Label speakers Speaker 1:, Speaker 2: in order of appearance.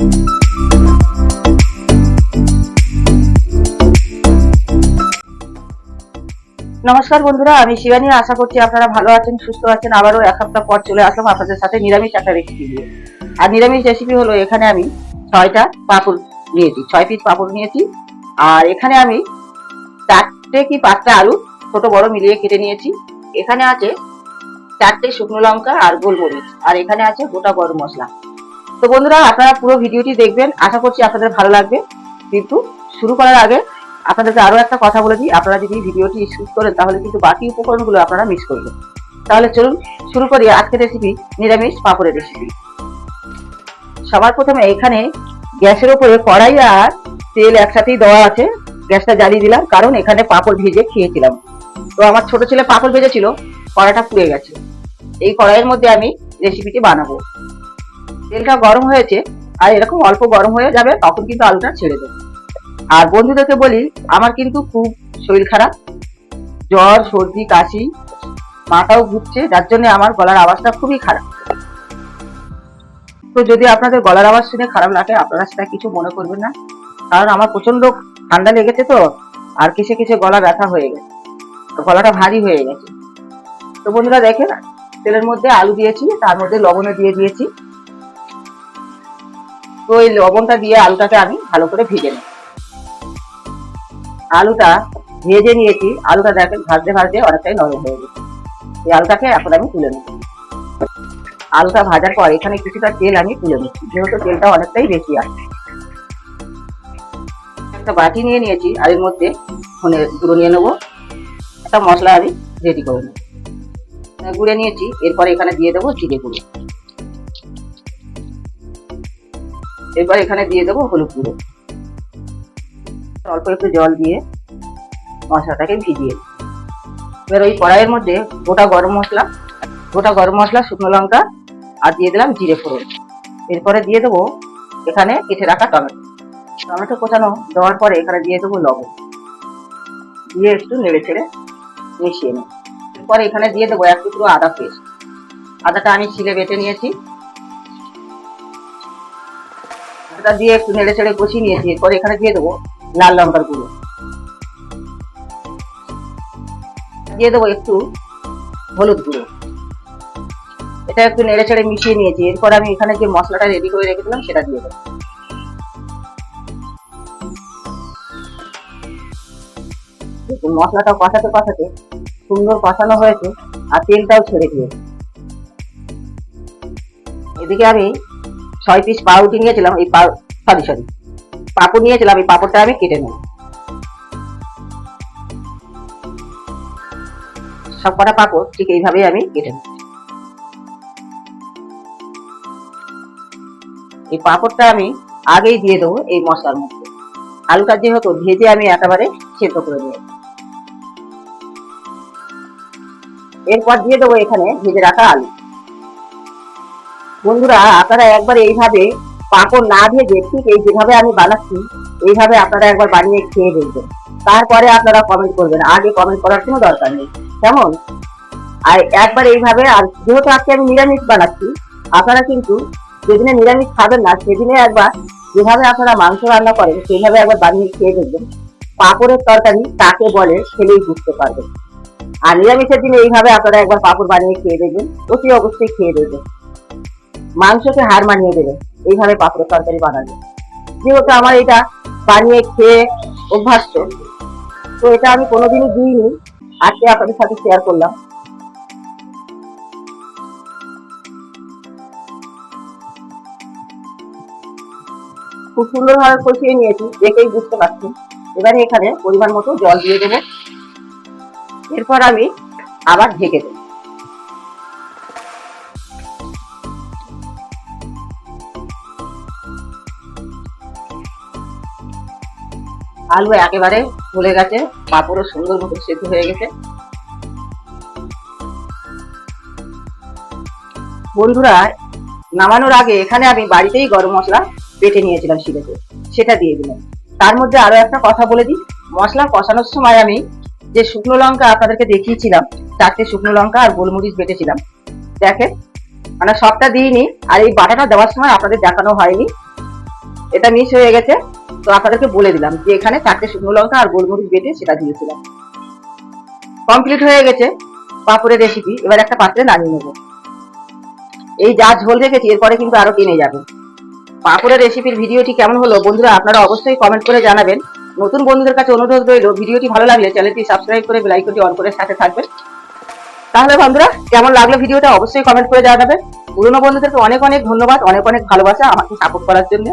Speaker 1: নমস্কার বন্ধুরা, আমি শিবানী। আশা করছি আপনারা ভালো আছেন, সুস্থ আছেন। আবারও এক সপ্তাহ পর চলে আসলাম আপনাদের সাথে নিরামিষ একটা রেসিপি দিয়ে আর নিরামিষ রেসিপি হলো, এখানে আমি ছয়টা পাঁপড় নিয়েছি। ছয় পিস পাঁপড় নিয়েছি। আর এখানে আমি চারটে কি পাঁচটা আলু, ছোট বড় মিলিয়ে কেটে নিয়েছি। এখানে আছে চারটে শুকনো লঙ্কা আর গোলমরিচ। আর এখানে আছে গোটা গরম মশলা। তো বন্ধুরা, আপনারা পুরো ভিডিওটি দেখবেন। আশা করছি আপনাদের ভালো লাগবে। কিন্তু শুরু করার আগে আপনাদেরকে আরও একটা কথা বলে দিই। আপনারা যদি ভিডিওটি শুট করেন, তাহলে কিন্তু বাকি উপকরণগুলো আপনারা মিস করবেন। তাহলে চলুন শুরু করি আজকের রেসিপি নিরামিষ পাপড়ের রেসিপি সবার প্রথমে এখানে গ্যাসের ওপরে কড়াই আর তেল একসাথেই দেওয়া আছে। গ্যাসটা জ্বালিয়ে দিলাম, কারণ এখানে পাঁপড় ভেজে খেয়েছিলাম। তো আমার ছোট ছেলে পাপড় ভেজেছিল, কড়াইটা পুড়ে গেছে। এই কড়াইয়ের মধ্যে আমি রেসিপিটি বানাবো। তেলটা গরম হয়েছে আর এরকম অল্প গরম হয়ে যাবে, তখন কিন্তু আলুটা ছেড়ে দেবো। আর বন্ধুদেরকে বলি, আমার কিন্তু খুব শরীর খারাপ, জ্বর, সর্দি, কাশি, মাথাও ঘুরছে, যার জন্য আমার গলার আওয়াজটা খুবই খারাপ। তো যদি আপনাদের গলার আওয়াজ শুনে খারাপ লাগে, আপনারা সেটা কিছু মনে করবেন না, কারণ আমার প্রচণ্ড ঠান্ডা লেগেছে তো, আর কিসে কিসে গলা ব্যথা হয়ে গেছে, তো গলাটা ভারী হয়ে গেছে। তো বন্ধুরা দেখেন, তেলের মধ্যে আলু দিয়েছি, তার মধ্যে লবণও দিয়ে দিয়েছি। তো এই লবণটা দিয়ে আলুটাকে আমি ভালো করে ভেজে নেব। আলুটা ভেজে নিয়েছি, আলুটা দেখেন ভাজতে ভাজতে অনেকটাই নরম হয়ে গেছে। এই আলুটাকে এখন আমি তুলে নেব। আলুটা ভাজার পর এখানে কিছুটা তেল আমি তুলে নিচ্ছি, যেহেতু তেলটা অনেকটাই বেশি আছে। একটা বাটি নিয়ে নিয়েছি, আর এর মধ্যে ফোনে গুঁড়ো নিয়ে নেব। একটা মশলা আমি রেডি করে নেব। গুঁড়ে নিয়েছি, এরপর এখানে দিয়ে দেবো জিরে গুঁড়ো। এরপর এখানে দিয়ে দেবো হলুদ গুঁড়ো। অল্প একটু জল দিয়ে মশলাটাকে ভিজিয়ে এবার ওই কড়াইয়ের মধ্যে গোটা গরম মশলা, গোটা গরম মশলা, শুকনো লঙ্কা, আর দিয়ে দিলাম জিরে ফোড়ন। এরপরে দিয়ে দেবো এখানে কেটে রাখা টমেটো। টমেটো কোচানো দেওয়ার পরে এখানে দিয়ে দেবো লবণ। দিয়ে একটু নেড়ে ছেড়ে মিশিয়ে নেব। এরপরে এখানে দিয়ে দেবো এক টুকরো আদা পেস্ট। আদাটা আমি ছিলে বেটে নিয়েছি। আদাটা দিয়ে একটু নেড়ে ছেড়ে কষিয়ে নিয়েছি, এরপরে এখানে দিয়ে দেবো লাল লঙ্কার গুঁড়ো। দিয়ে দেবো একটু হলুদ গুঁড়ো। এটা একটু নেড়ে ছেড়ে মিশিয়ে নিয়েছি, এরপর আমি এখানে যে মশলাটা রেডি করে রেখেছিলাম সেটা দিয়ে দেবো। মশলাটা কষাতে কষাতে সুন্দর কষানো হয়েছে আর তেলটাও ছেড়ে দিয়েছে। এদিকে আমি ছয় পিস পাউরুটি নিয়েছিলাম, এই সরি সরি পাপড় নিয়েছিলাম, এই পাপড়টা আমি কেটে নেব। সব কটা পাপড় ঠিক এইভাবেই আমি কেটে নেব। এই পাপড়টা আমি আগেই দিয়ে দেবো এই মশলার মধ্যে। আলুটা যেহেতু ভেজে আমি একেবারে সেদ্ধ করে নিয়েছি এরপর দিয়ে দেবো এখানে ভেজে রাখা আলু। বন্ধুরা, আপনারা একবার এইভাবে পাঁপড় না ভেজে ঠিক এই যেভাবে আমি বানাচ্ছি, এইভাবে আপনারা একবার বানিয়ে খেয়ে দেখবেন। তারপরে আপনারা কমেন্ট করবেন। আগে কমেন্ট করার কোনো দরকার নেই। কেমন? আর একবার এইভাবে, আর যেহেতু আজকে আমি নিরামিষ বানাচ্ছি, আপনারা কিন্তু যেদিনে নিরামিষ খাবেন না, সেদিনে একবার যেভাবে আপনারা মাংস রান্না করেন, সেইভাবে একবার বানিয়ে খেয়ে দেখবেন। পাঁপড়ের তরকারি তাকে বলে খেলেই বুঝতে পারবেন। আর নিরামিষের দিনে এইভাবে আপনারা একবার পাঁপড় বানিয়ে খেয়ে দেখবেন। অতি অবশ্যই খেয়ে দেখবেন। মাংসকে হার মানিয়ে দেবে। এইভাবে পাঁপড়ের তরকারি বানাবে। যেহেতু আমার এটা বানিয়ে খেয়ে অভ্যাস্ত, তো এটা আমি কোনোদিনই দিইনি। আজকে আপনাদের সাথে শেয়ার করলাম। খুব সুন্দরভাবে কষিয়ে নিয়েছি, দেখেই বুঝতে পারছি। এবারে এখানে পরিমাণ মতো জল দিয়ে দেবো। এরপর আমি আবার ঢেকে দেবো। আলু একেবারে ফুলে গেছে, পাঁপড়ও সুন্দর মতো সেদ্ধ হয়ে গেছে। বন্ধুরা, নামানোর আগে এখানে আমি বাড়িতেই গরম মশলা বেটে নিয়েছিলাম শিলেতে, সেটা দিয়ে দিলাম। তার মধ্যে আরও একটা কথা বলে দিই, মশলা কষানোর সময় আমি যে শুকনো লঙ্কা আপনাদেরকে দেখিয়েছিলাম, চারটে শুকনো লঙ্কা আর গোলমরিচ বেটেছিলাম। দেখেন মানে সবটা দিইনি, আর এই বাটাটা দেওয়ার সময় আপনাদের দেখানো হয়নি। এটা মিস হয়ে গেছে। তো আপনাদেরকে বলে দিলাম যে এখানে চারটে শুকনো লঙ্কা আর গোলমরিচ বেটে সেটা দিয়েছিলাম। কমপ্লিট হয়ে গেছে পাঁপড়ের রেসিপি এবার একটা পাত্রে নামিয়ে নেব। এই যা ঝোল রেখেছি, এরপরে কিন্তু আরও টেনে যাবে। পাঁপড়ের রেসিপির ভিডিওটি কেমন হলো বন্ধুরা আপনারা অবশ্যই কমেন্ট করে জানাবেন। নতুন বন্ধুদের কাছে অনুরোধ রইল, ভিডিওটি ভালো লাগলে চ্যানেলটি সাবস্ক্রাইব করে বেলাইকনটি অন করে সাথে থাকবেন। তাহলে বন্ধুরা, কেমন লাগল ভিডিওটা অবশ্যই কমেন্ট করে জানাবেন। পুরনো বন্ধুদেরকে অনেক অনেক ধন্যবাদ, অনেক অনেক ভালোবাসা আমাকে সাপোর্ট করার জন্য।